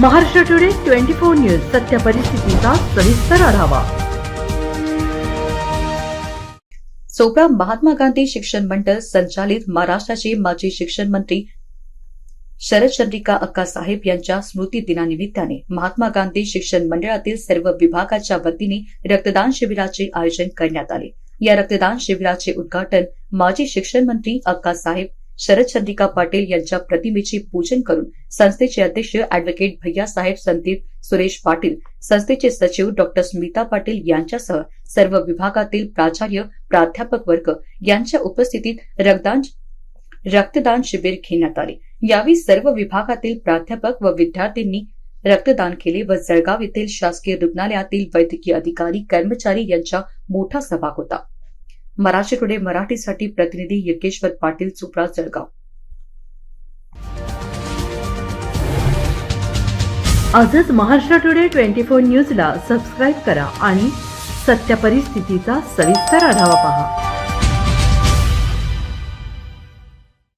Maharashtra today twenty four news सत्य परिस्थितीचा सविस्तर आढावा. चोपडा महात्मा गांधी शिक्षण मंडळ संचालित महाराष्ट्राचे माजी शिक्षण मंत्री शरदचंद्रिका अक्कासाहेब यांच्या स्मृती दिनानिमित्ताने महात्मा गांधी शिक्षण मंडळातील सर्व विभागाच्या वतीने रक्तदान शिबिराचे आयोजन करण्यात आले. या रक्तदान शिबिराचे उद्घाटन माजी शिक्षण मंत्री अक्कासाहेब शरदचंद्रिका पाटील यांच्या प्रतिमेचे पूजन करून संस्थेचे अध्यक्ष अॅडव्होकेट भैयासाहेब संदीप सुरेश पाटील संस्थेचे सचिव डॉक्टर स्मिता पाटील यांच्यासह सर्व विभागातील प्राचार्य प्राध्यापक वर्ग यांच्या उपस्थितीत रक्तदान रक्तदान शिबिर घेण्यात आले. यावेळी सर्व विभागातील प्राध्यापक व विद्यार्थ्यांनी रक्तदान केले व जळगाव येथील शासकीय रुग्णालयातील वैद्यकीय अधिकारी कर्मचारी यांचा मोठा सहभाग होता. मराठी टुडे मराठीसाठी प्रतिनिधी यज्ञेश्वर पाटील चोपडा जळगाव. आजच महाराष्ट्र टुडे ट्वेंटी फोर न्यूजला सबस्क्राईब करा आणि सत्य परिस्थितीचा सविस्तर आढावा पहा.